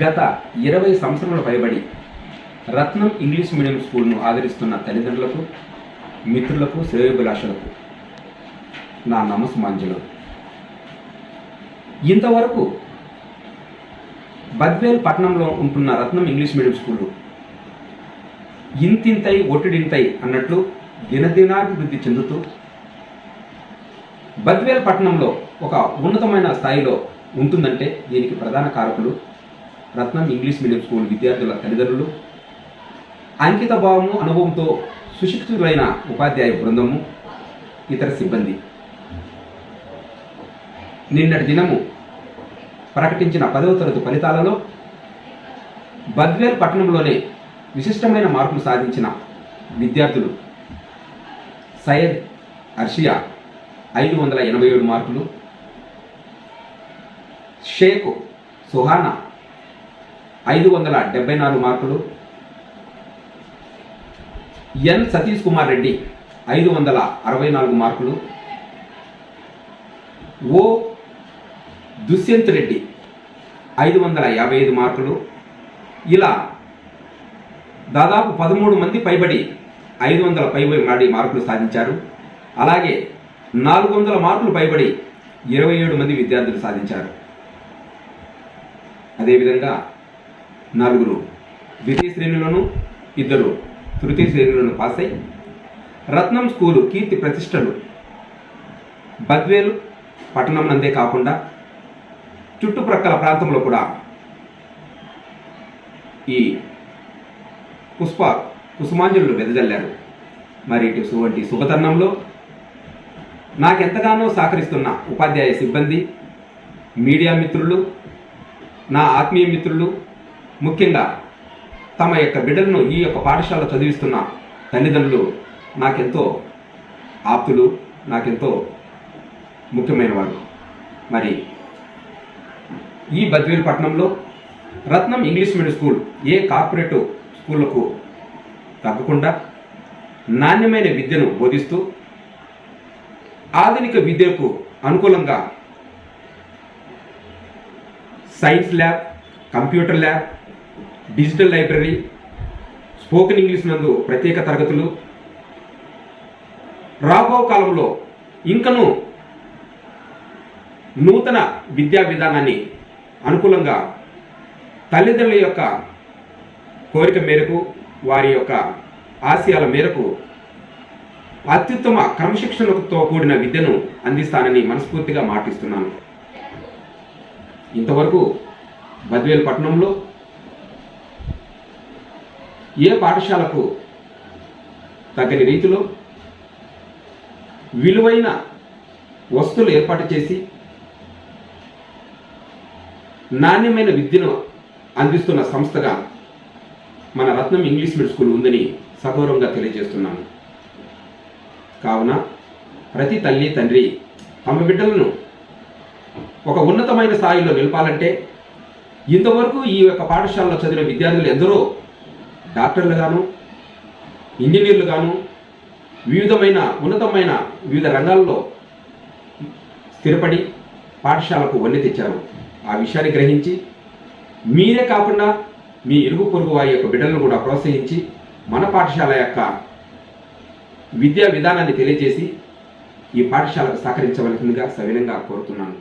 గత ఇరవై సంవత్సరాల పైబడి రత్నం ఇంగ్లీష్ మీడియం స్కూల్ను ఆదరిస్తున్న తల్లిదండ్రులకు మిత్రులకు శ్రేయోభిలాషులకు నా నమస్మాంజలు ఇంతవరకు బద్వేల్ పట్టణంలో ఉంటున్న రత్నం ఇంగ్లీష్ మీడియం స్కూలు ఇంతింతై ఒట్టిడింతై అన్నట్లు దినదినాభివృద్ధి చెందుతూ బద్వేల్ పట్టణంలో ఒక ఉన్నతమైన స్థాయిలో ఉంటుందంటే దీనికి ప్రధాన కారకులు రత్నం ఇంగ్లీష్ మీడియం స్కూల్ విద్యార్థుల తల్లిదండ్రులు. అంకిత భావము అనుభవంతో సుశిక్షితులైన ఉపాధ్యాయ బృందము ఇతర సిబ్బంది. నిన్నటి దినము ప్రకటించిన పదవ తరగతి ఫలితాలలో బద్వేల్ పట్టణంలోనే విశిష్టమైన మార్పులు సాధించిన విద్యార్థులు సయ్యద్ అర్షియా ఐదు వందల ఎనభై ఏడు మార్కులు షేక్ సుహానా ఐదు వందల డెబ్బై నాలుగు మార్కులు. ఎన్ సతీష్ కుమార్ రెడ్డి ఐదు వందల అరవై నాలుగు మార్కులు. ఓ దుష్యంత్ రెడ్డి ఐదు వందల యాభై ఐదు మార్కులు. ఇలా దాదాపు పదమూడు మంది పైబడి ఐదు వందల పైబడి మార్కులు సాధించారు. అలాగే నాలుగు వందల మార్కులు పైబడి ఇరవై ఏడు మంది విద్యార్థులు సాధించారు. అదేవిధంగా నలుగురు. ద్వితీయ శ్రేణులను ఇద్దరు. తృతీయ శ్రేణులను పాస్ అయి రత్నం స్కూలు కీర్తి ప్రతిష్టలు. బద్వేలు పట్టణం నందే కాకుండా చుట్టుప్రక్కల ప్రాంతంలో కూడా ఈ పుష్ప కుసుమాంజలు వెదజల్లారు. మరి ఇటు వంటి శుభతరుణంలో నాకెంతగానో సహకరిస్తున్న ఉపాధ్యాయ సిబ్బంది మీడియా మిత్రులు నా ఆత్మీయ మిత్రులు ముఖ్యంగా తమ యొక్క బిడ్డలను ఈ యొక్క పాఠశాల చదివిస్తున్న తల్లిదండ్రులు నాకెంతో ఆప్తులు నాకెంతో ముఖ్యమైన వారు మరి ఈ బద్వేలు పట్టణంలో రత్నం ఇంగ్లీష్ మీడియం స్కూల్ ఏ కార్పొరేటివ్ స్కూళ్ళకు తగ్గకుండా నాణ్యమైన విద్యను బోధిస్తూ ఆధునిక విద్యకు అనుకూలంగా science lab computer lab digital library spoken English నందు ప్రత్యేక తరగతులు. రాబో కాలంలో ఇంకను నూతన విద్యా విధానాన్ని అనుకూలంగా తల్లిదండ్రుల యొక్క కోరిక మేరకు వారి యొక్క ఆశయాల మేరకు అత్యుత్తమ క్రమశిక్షణతో కూడిన విద్యను అందిస్తానని మనస్ఫూర్తిగా మాటిస్తున్నాను. ఇంతవరకు బద్వేల్ పట్టణంలో ఏ పాఠశాలకు తగ్గని రీతిలో విలువైన వస్తువులు ఏర్పాటు చేసి నాణ్యమైన విద్యను అందిస్తున్న సంస్థగా మన రత్నం ఇంగ్లీష్ మీడియం స్కూల్ ఉందని సగౌరవంగా తెలియజేస్తున్నాను. కావున ప్రతి తల్లి తండ్రి తమ బిడ్డలను ఒక ఉన్నతమైన స్థాయిలో నిలపాలంటే ఇంతవరకు ఈ యొక్క పాఠశాలలో చదివిన విద్యార్థులు ఎందరో డాక్టర్లు గాను ఇంజనీర్లు గాను వివిధమైన ఉన్నతమైన వివిధ రంగాల్లో స్థిరపడి పాఠశాలకు వన్నె తెచ్చారు. ఆ విషయాన్ని గ్రహించి మీరే కాకుండా మీ ఇరుగు పొరుగు వారి యొక్క బిడ్డలను కూడా ప్రోత్సహించి మన పాఠశాల యొక్క విద్యా విధానాన్ని తెలియజేసి ఈ పాఠశాలకు సహకరించవలసిందిగా సవినంగా కోరుతున్నాను.